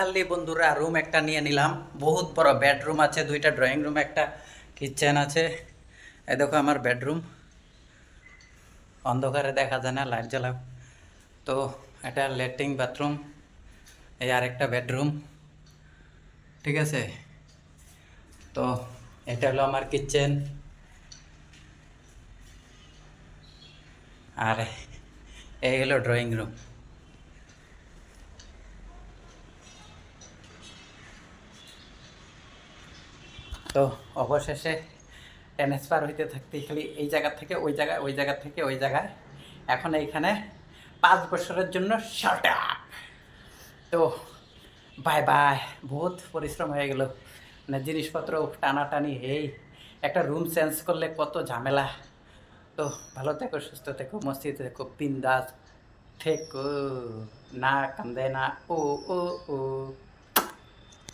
Finally বন্ধুরা room একটা নিয়ে নিলাম। বহুত বড় বেডরুম আছে, দুইটা ড্রয়িং রুম একটা কিচেন আছে। এই দেখো আমার বেডরুম অন্ধকারে দেখা যায় না লাইট জ্বালাও। তো এটা ল্যাট্রিন বাথরুম, এই আর একটা বেডরুম ঠিক আছে? তো এটা হলো আমার কিচেন আর এই হলো ড্রয়িং রুম তো অবশেষে ট্রান্সফার হইতে থাকতে খালি এই জায়গা থেকে ওই জায়গায় ওই জায়গা থেকে ওই জায়গায়। এখন এইখানে পাঁচ বছরের জন্য শার্ট তো বাই বাই বহুত পরিশ্রম হয়ে গেল। মানে জিনিসপত্র টানাটানি এই একটা রুম চেঞ্জ করলে কত ঝামেলা। তো ভালো থেকো, সুস্থ থেকো মসজিদে থেকো, বিন্দাস থেকো। না কান্দে না, ও ও ও।